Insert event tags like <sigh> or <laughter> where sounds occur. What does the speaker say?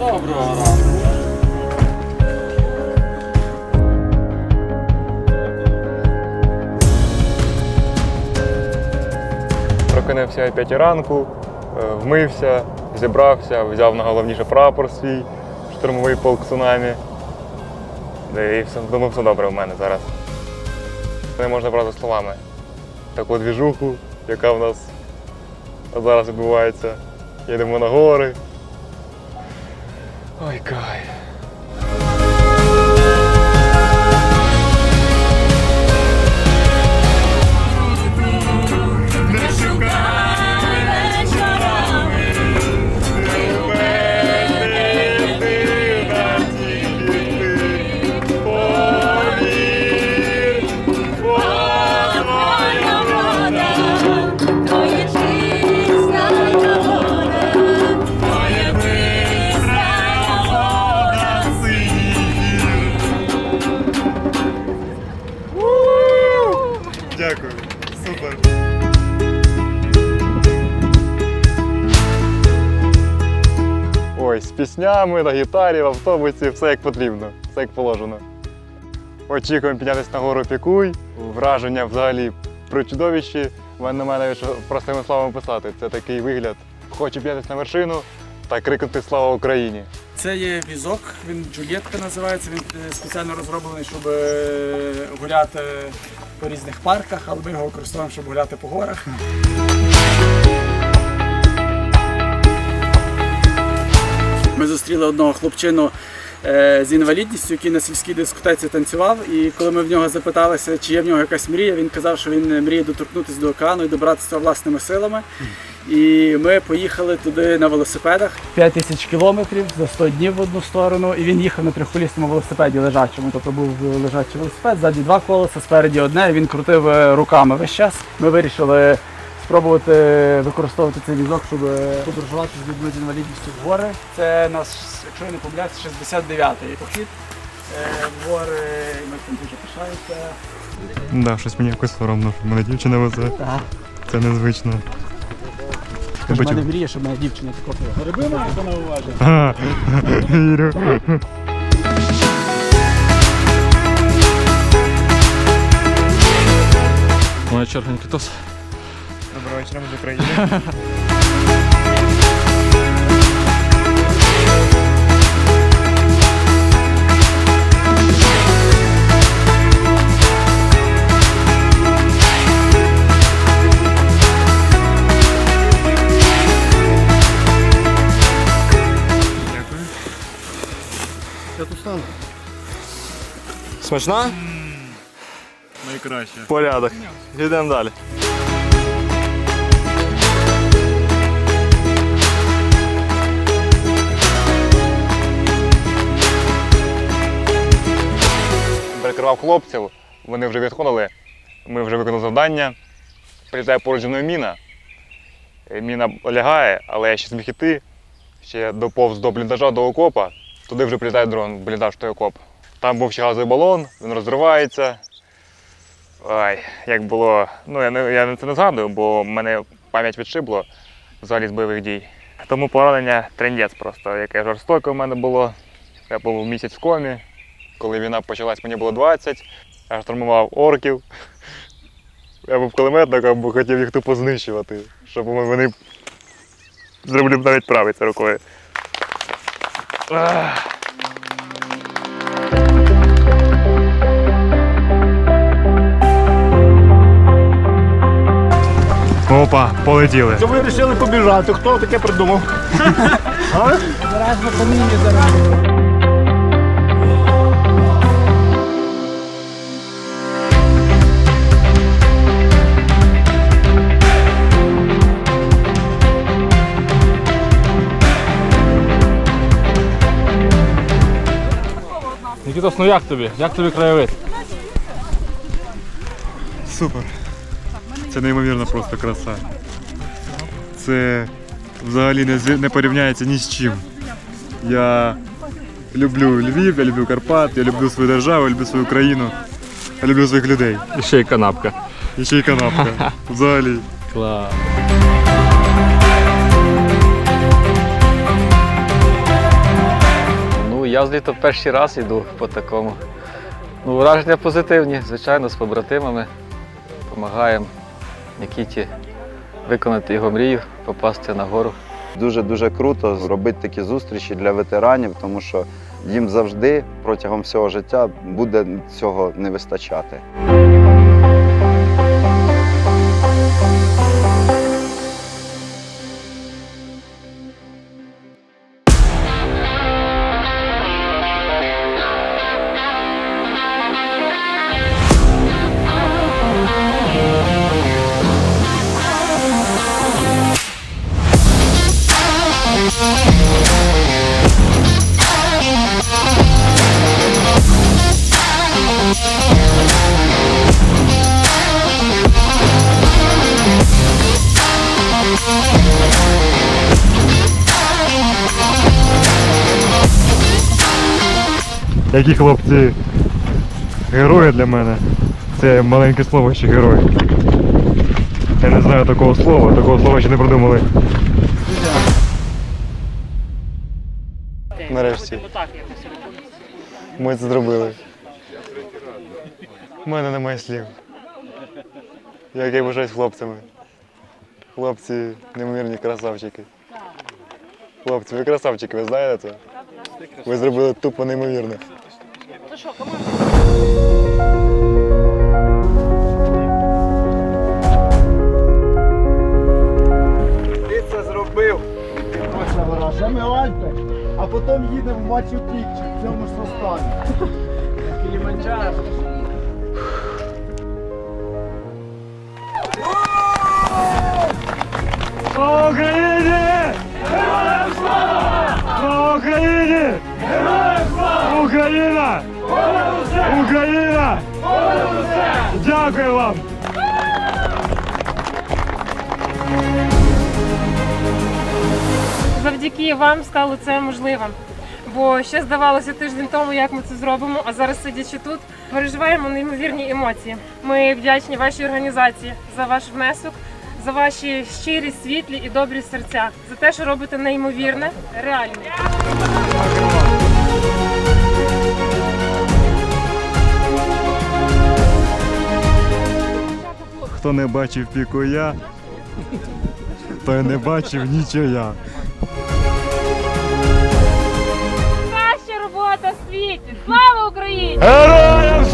Доброго ранку. Прокинувся о 5 ранку, е, вмився, зібрався, взяв найголовніше прапор свій, штурмовий полк цунамі. І все, думаю, все добре в мене зараз. Не можна брати словами. Таку двіжуху, яка в нас зараз відбувається. Їдемо на гори. Ой, кай. З піснями, на гітарі, в автобусі, все як потрібно, все як положено. Очікуємо піднятися на гору Пікуй. Враження взагалі причудовіші. У мене навіть простими словами писати. Це такий вигляд. Хочу піднятися на вершину та крикнути Слава Україні. Це є візок, він Джульєтка називається. Він е, спеціально розроблений, щоб е, гуляти по різних парках, але ми його використовуємо, щоб гуляти по горах. Зустріли одного хлопчину е, з інвалідністю, який на сільській дискотеці танцював. І коли ми в нього запиталися, чи є в нього якась мрія, він казав, що він мріє доторкнутися до океану і добратися власними силами. І ми поїхали туди на велосипедах. 5 тисяч кілометрів за 100 днів в одну сторону. І він їхав на трьохколісному велосипеді лежачому. Тобто був лежачий велосипед, ззаді два колеса, спереді одне. І він крутив е, руками весь час. Ми вирішили спробувати використовувати цей візок, щоб подорожувати з людьми з інвалідністю в гори. Це наш, якщо я не помиляюся, 69-й похід. е, В гори ми цим дуже пишаємося. Да, щось мені якось соромно, що мене дівчина везе. Так. Це незвично. Тож в Бачу. мене мріє, щоб моя дівчина тако пила. Гриби має на увазі. Ага, Вірю. Моя черга Нікітос. Ми з України. Дякую. Я тут стану. Смачна? Найкраще. Порядок. Йдемо далі. Перекривав хлопців, вони вже відходили. Ми вже виконали завдання. Прилітає поруч зі мною міна. Е, Міна лягає, але я ще зміг іти. Ще доповз до бліндажа, до окопа. Туди вже прилітає дрон, бліндаж той окоп. Там був ще газовий балон, він розривається. Ай, як було. Ну, я, не, я це не згадую, бо мене пам'ять відшибло взагалі з бойових дій. Тому поранення трендець просто, яке жорстоке в мене було. Я був місяць в комі. Коли війна почалась, мені було 20, я штурмував орків. Я був кулеметником, бо хотів їх тупо знищувати, щоб вони зроблю б навіть правиця рукою. Ах. Опа, полетіли. Що ви вирішили побіжати? Хто таке придумав? <laughs> Нікітос, ну як тобі? Як тобі краєвид? Супер. Це неймовірна просто краса. Це взагалі не, не порівняється ні з чим. Я люблю Львів, я люблю Карпат, я люблю свою державу, я люблю свою країну, я люблю своїх людей. І ще й канапка. І ще й канапка. <laughs> Взагалі. Клас. Я взагалі перший раз йду по такому. Ну, враження позитивні, звичайно, з побратимами. Допомагаємо Нікіті виконати його мрію, попасти на гору. Дуже дуже круто робити такі зустрічі для ветеранів, тому що їм завжди протягом всього життя буде цього не вистачати. Які хлопці герої для мене. Це маленьке слово ще герой. Я не знаю такого слова, такого слова ще не придумали. Нарешті. Ми це зробили. У мене немає слів. Як я бажаюсь хлопцями. Хлопці неймовірні красавчики. Хлопці, ви красавчики, ви знаєте це? Ви зробили тупо неймовірне. Ти це зробив. Точно ми Альпи, а потім їдемо в Мачу Пікчу в цьому ж составі. Кіліманджаро. Завдяки вам стало це можливим. Бо ще здавалося тиждень тому, як ми це зробимо, а зараз сидячи тут, переживаємо неймовірні емоції. Ми вдячні вашій організації за ваш внесок, за ваші щирі, світлі і добрі серця, за те, що робите неймовірне, реальне. Хто не бачив піку я, той не бачив нічого. Her